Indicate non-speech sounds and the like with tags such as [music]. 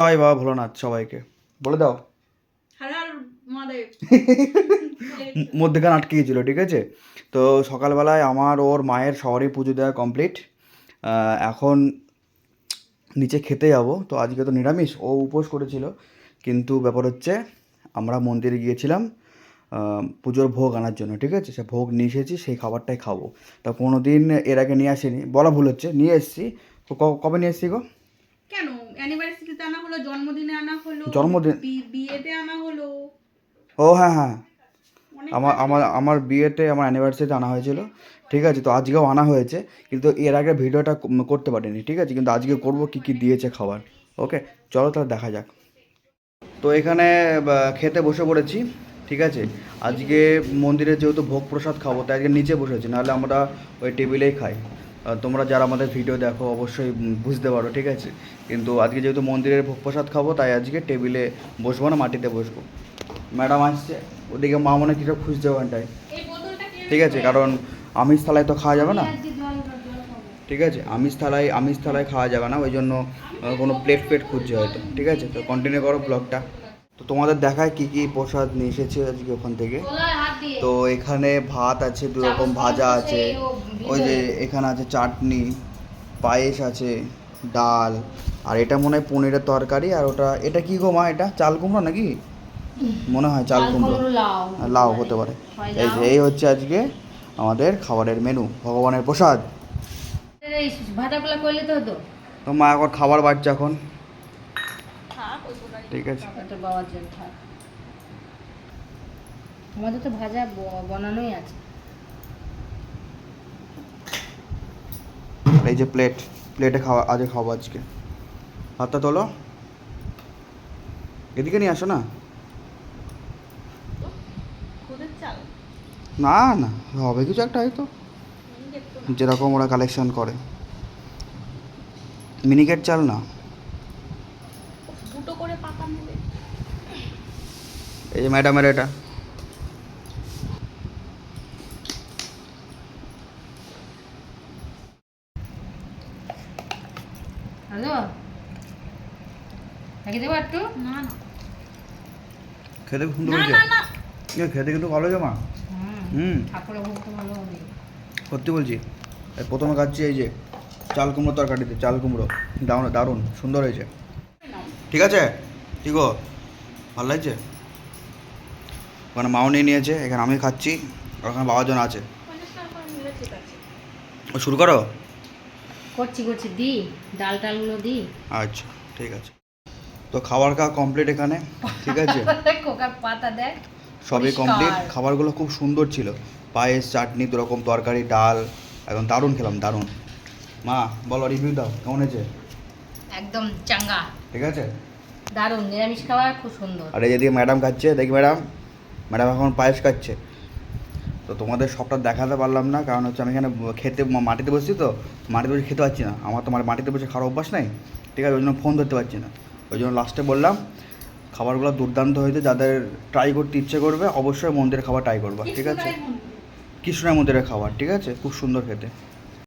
জয় বাবা ভোলানাথ সবাইকে। বলে দাও। [laughs] মধ্যেখানে আটকে গেছিল ঠিক আছে? তো সকালবেলায় আমার ওর মায়ের সবারই পুজো দেওয়া কমপ্লিট এখন নিচে খেতে যাব। তো আজকে তো নিরামিষ ও উপোস করেছিল। কিন্তু ব্যাপার হচ্ছে আমরা মন্দিরে গিয়েছিলাম পুজোর ভোগ আনার জন্য ঠিক আছে? সে ভোগ নিয়ে এসেছি সেই খাবারটাই খাব। তা কোনো দিন এর আগে নিয়ে আসিনি। বলা ভুল হচ্ছে নিয়ে এসেছি। কবে নিয়ে এসেছি গো? কেন? অ্যানিভার্সারিতে আনা হলো জন্মদিনে আনা হলো জন্মদিন বিয়েতে আনা হলো। ও হ্যাঁ হ্যাঁ। আমার আমার আমার বিয়েতে আমার অ্যানিভার্সারিতে আনা হয়েছিল। ঠিক আছে তো আজকেও আনা হয়েছে কিন্তু এর আগে ভিডিওটা করতে পারিনি ঠিক আছে? কিন্তু আজকে করব কি কি দিয়েছে খাবার ওকে? চলো তাহলে দেখা যাক। তো এখানে খেতে বসে পড়েছি ঠিক আছে? আজকে মন্দিরে যেহেতু ভোগ প্রসাদ খাব তাই আজকে নিচে বসেছি নাহলে আমরা ওই টেবিলেই খাই। তোমরা যারা আমাদের ভিডিও দেখো অবশ্যই বুঝতে পারো ঠিক আছে? কিন্তু আজকে যেহেতু মন্দিরের ভোগ প্রসাদ খাব তাই আজকে টেবিলে বসবো না মাটিতে বসবো। ম্যাডাম আসছে ওদিকে মা মনে কিছু খুঁজছে ওখানটায়। ঠিক আছে কারণ আমিষ থালায় তো খাওয়া যাবে না? ঠিক আছে আমিষ থালায় আমিষ থালায় খাওয়া যাবে না ওই জন্য কোনো প্লেট প্লেট খুঁজছে হয়তো। ঠিক আছে তো কন্টিনিউ করো ব্লগটা তো তোমাদের দেখায় কি কি প্রসাদ নিয়ে এসেছে আজকে ওখান থেকে? তো এখানে ভাত আছে দু রকম ভাজা আছে ওই যে এখানে আছে চাটনি পায়েস আছে ডাল আর এটা মনে হয় পনিরের তরকারি আর ওটা এটা কি গো মা এটা? চাল কুমড়ো নাকি? মনে হয় চাল কুমড়ো। লাউ। হতে পারে। এই যে এই হচ্ছে আজকে আমাদের খাবারের মেনু ভগবানের প্রসাদ। তো তো মা এখন খাবার বাড়ছে এখন। ঠিক আছে। ওটা বাবার জন্য আমাদের তো ভাজা বানানোই আছে। এই যে প্লেট প্লেটে খাওয়া আজকে খাব আজকে। ভাতটা তোলো। এদিকে নিয়ে আসো না। না না হবে কিছু একটা হয়তো। যেরকম ওরা কালেকশন করে। মিনিকেট চাল না দুটো করে পাতা নেবে এই যে ম্যাডামের এটা। হ্যালো? রেখে দেবো না না। খেতে খুব সুন্দর না হয়েছে। না খেতে কিন্তু ভালো হয়েছে মা। হুম। সত্যি বলছি। এই প্রথমে খাচ্ছি এই যে চাল কুমড়ো তরকারিতে চাল কুমড়ো। দারুণ দারুণ সুন্দর হয়েছে। ঠিক আছে? ঠিক গো? ভালো লাগছে? ওখানে মাও নিয়ে নিয়েছে এখানে আমি খাচ্ছি আর ওখানে বাবার জন্য আছে। ও শুরু করো? করছি করছি দি ডাল টালগুলো দি। আচ্ছা ঠিক আছে। তো খাবার খাওয়া কমপ্লিট এখানে ঠিক আছে? [laughs] কোকার পাতা দেখ সবই। কমপ্লিট খাবারগুলো খুব সুন্দর ছিল। পায়েস চাটনি দু রকম তরকারি ডাল একদম দারুণ খেলাম দারুণ। মা বলো রিভিউ দাও কেমন হয়েছে? একদম চাঙ্গা। ঠিক আছে? দারুণ নিরামিষ খাবার খুব সুন্দর। আর এই যেদিকে ম্যাডাম খাচ্ছে দেখি ম্যাডাম ম্যাডাম এখন পায়েস খাচ্ছে। তো তোমাদের সবটা দেখাতে পারলাম না কারণ হচ্ছে আমি এখানে খেতে মাটিতে বসছি তো মাটিতে বসে খেতে পারছি না। আমার তো মাটিতে বসে খাওয়ার অভ্যাস নাই ঠিক আছে ওই জন্য ফোন ধরতে পারছি না। ওই জন্য লাস্টে বললাম খাবারগুলো দুর্দান্ত হয়েছে যাদের ট্রাই করতে ইচ্ছে করবে অবশ্যই মন্দিরের খাবার ট্রাই করবা ঠিক আছে? কৃষ্ণের মন্দিরের খাবার ঠিক আছে? খুব সুন্দর খেতে।